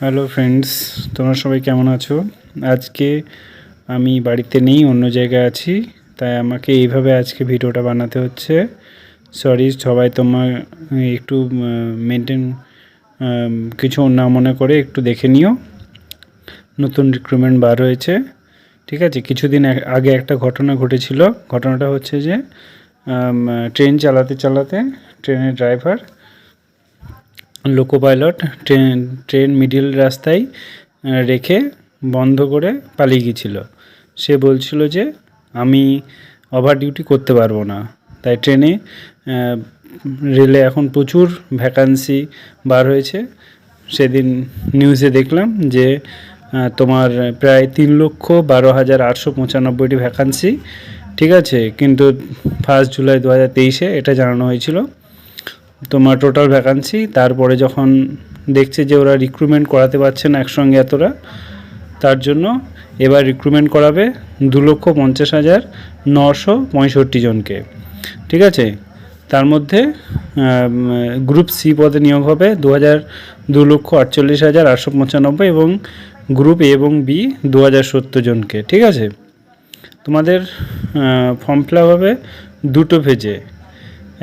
Hello friends তোমরা সবাই কেমন আছো? আজকে আমি বাড়িতে নেই, অন্য জায়গায় আছি। তাই আমাকে এইভাবে আজকে ভিডিওটা বানাতে হচ্ছে। সরি সবাই তোমার একটু মেনটেন কিছু না মনে করে একটু দেখে নিও। নতুন রিক্রুটমেন্ট বার হয়েছে। ঠিক আছে? কিছুদিন আগ- একটা ঘটনা ঘটেছিল। ঘটনাটা হচ্ছে যে ট্রেন চালাতে চালাতে, ট্রেনের driver loco pilot train train middle রাস্তায় রেখে বন্ধ করে পালিয়ে গিয়েছিল। সে বলছিল যে, আমি ওভার ডিউটি করতে পারব না। তাই ট্রেনে রেলে এখন প্রচুর ভ্যাকান্সি বার হয়েছে। সেদিন নিউজে দেখলাম যে তোমার প্রায় তিন লক্ষ বারো হাজার আটশো পঁচানব্বইটি ভ্যাকান্সি ঠিক আছে? কিন্তু ফার্স্ট জুলাই দু হাজার তেইশে এটা জানানো হয়েছিল। তোমার টোটাল ভ্যাকান্সি তারপরে যখন দেখছে যে ওরা রিক্রুটমেন্ট করাতে পারছে না একসঙ্গে এতটা, তার জন্য এবার রিক্রুটমেন্ট করাবে দু লক্ষ পঞ্চাশ হাজার নশো পঁয়ষট্টি জনকে, ঠিক আছে? তার মধ্যে গ্রুপ সি পদে নিয়োগ হবে দু হাজার দু লক্ষ আটচল্লিশ হাজার আটশো পঁচানব্বই এবং গ্রুপ এ এবং বি দু হাজার সত্তর জনকে, ঠিক আছে? তোমাদের ফর্ম ফিল হবে দুটো পেজে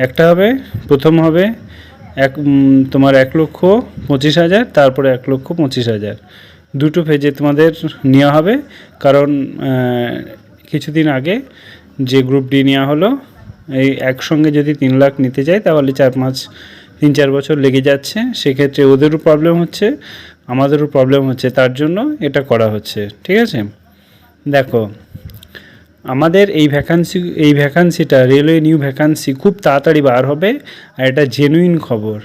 একটা হবে, প্রথম হবে এক তোমার এক লক্ষ পঁচিশ হাজার, তারপরে এক লক্ষ পঁচিশ হাজার। দুটো পেজে তোমাদের নেওয়া হবে, কারণ কিছুদিন আগে যে গ্রুপ ডি নেওয়া হলো, এই একসঙ্গে যদি তিন লাখ নিতে যায় তাহলে চার পাঁচ, তিন চার বছর লেগে যাচ্ছে। সেক্ষেত্রে ওদেরও প্রবলেম হচ্ছে, আমাদেরও প্রবলেম হচ্ছে, তার জন্য এটা করা হচ্ছে। ঠিক আছে? দেখো আমাদের এই ভ্যাকান্সি এই ভ্যাকান্সিটা রেলওয়ে নিউ ভ্যাকান্সি খুব তাড়াতাড়ি বার হবে আর এটা জেনুইন খবর।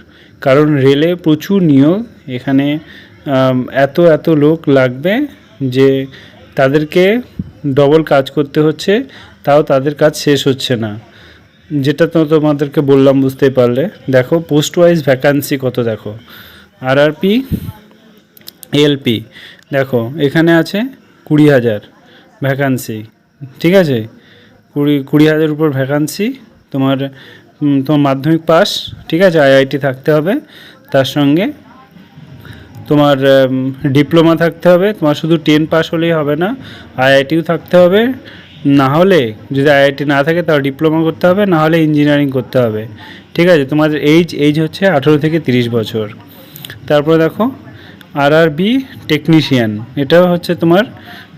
কারণ রেলে প্রচুর নিয়োগ, এখানে এত এত লোক লাগবে যে তাদেরকে ডবল কাজ করতে হচ্ছে, তাও তাদের কাজ শেষ হচ্ছে না। যেটা তো তোমাদেরকে বললাম বুঝতেই পারলে। দেখো পোস্ট ওয়াইজ ভ্যাকান্সি কত দেখো? আর আর পি এলপি দেখো, এখানে আছে কুড়ি হাজার ভ্যাকান্সি ঠিক আছে? কুড়ি কুড়ি হাজার উপর ভ্যাকান্সি তোমার তোমার মাধ্যমিক পাস ঠিক আছে? আইআইটি থাকতে হবে। তার সঙ্গে তোমার ডিপ্লোমা থাকতে হবে। তোমার শুধু টেন পাস হলেই হবে না আইআইটিও থাকতে হবে। না হলে যদি আইআইটি না থাকে, তাহলে ডিপ্লোমা করতে হবে, না হলে ইঞ্জিনিয়ারিং করতে হবে। ঠিক আছে? তোমাদের এইজ এইজ হচ্ছে আঠেরো থেকে তিরিশ বছর। তারপরে দেখো আর আর বি টেকনিশিয়ান এটাও হচ্ছে তোমার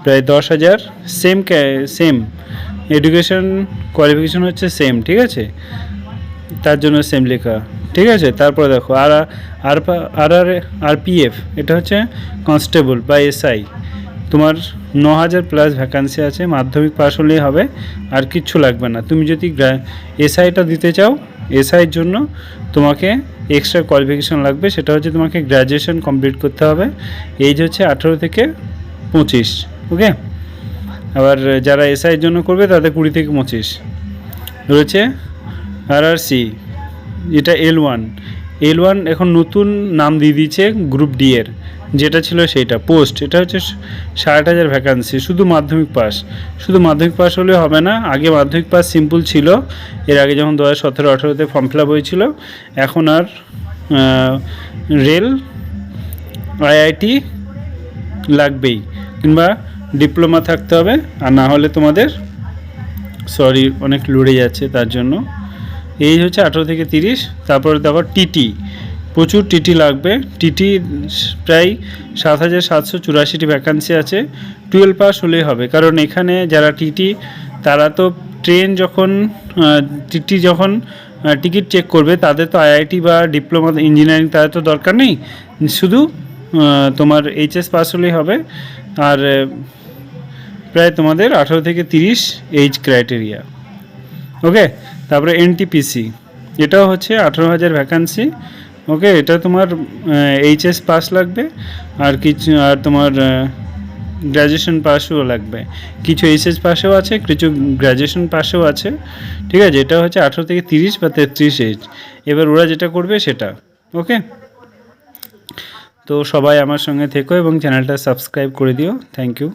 প্রায় দশ হাজার সেম সেম এডুকেশন কোয়ালিফিকেশন হচ্ছে সেম ঠিক আছে? তার জন্য সেম লেখা, ঠিক আছে? তারপরে দেখো, আর আর আর আর আর পি এফ এটা হচ্ছে কনস্টেবল বা এসআই তোমার ন হাজার প্লাস ভ্যাকান্সি আছে, মাধ্যমিক পাস হলেই হবে, আর কিচ্ছু লাগবে না। তুমি যদি এসআইটা দিতে চাও এসআইয়ের জন্য তোমাকে এক্সট্রা কোয়ালিফিকেশন লাগবে, সেটা হচ্ছে তোমাকে গ্র্যাজুয়েশন কমপ্লিট করতে হবে এইজ হচ্ছে আঠেরো থেকে পঁচিশ। ওকে? আবার যারা এসআইয়ের জন্য করবে তাদের কুড়ি থেকে পঁচিশ। রয়েছে আর আর সি এটা এল ওয়ান এল ওয়ান এখন নতুন নাম দিয়ে দিয়েছে গ্রুপ ডি এর, যেটা ছিল সেইটা। পোস্ট এটা হচ্ছে ষাট হাজার ভ্যাকান্সি শুধু মাধ্যমিক পাস শুধু মাধ্যমিক পাস হলে হবে না, আগে মাধ্যমিক পাস সিম্পল ছিল। এর আগে যখন দু হাজার সতেরো আঠেরোতে ফর্ম ফিল আপ হয়েছিল, এখন আর রেল আইআইটি লাগবেই। কিংবা ডিপ্লোমা থাকতে হবে, আর না হলে তোমাদের, সরি, অনেক লড়ে যাচ্ছে তার জন্য। এই হচ্ছে আঠেরো থেকে তিরিশ, তারপরে দেখো টিটি, প্রচুর টিটি লাগবে। টিটি প্রায় সাত হাজার সাতশো চুরাশিটি ভ্যাকান্সি আছে। টুয়েলভ পাস হলেই হবে, কারণ এখানে যারা টিটি, তারা তো ট্রেন যখন টিটি যখন টিকিট চেক করবে, তাদের তো আইআইটি বা ডিপ্লোমা ইঞ্জিনিয়ারিং তাদের তো দরকার নেই। শুধু তোমার এইচএস পাস হলেই হবে। আর প্রায় তোমাদের আঠারো থেকে তিরিশ এইজ ক্রাইটেরিয়া ওকে তারপরে এনটিপিসি এটাও হচ্ছে আঠেরো হাজার ভ্যাকান্সি ওকে এটা তোমার এইচএস পাস লাগবে। আর কিছু, আর তোমার গ্র্যাজুয়েশন পাসও লাগবে। কিছু এইচএস পাসেও আছে, কিছু গ্র্যাজুয়েশন পাসেও আছে। ঠিক আছে? এটা হচ্ছে আঠেরো থেকে তিরিশ বা তেত্রিশ এইজ এবার ওরা যেটা করবে সেটা। ওকে তো সবাই আমার সঙ্গে থেকো এবং চ্যানেলটা সাবস্ক্রাইব করে দিও। Thank you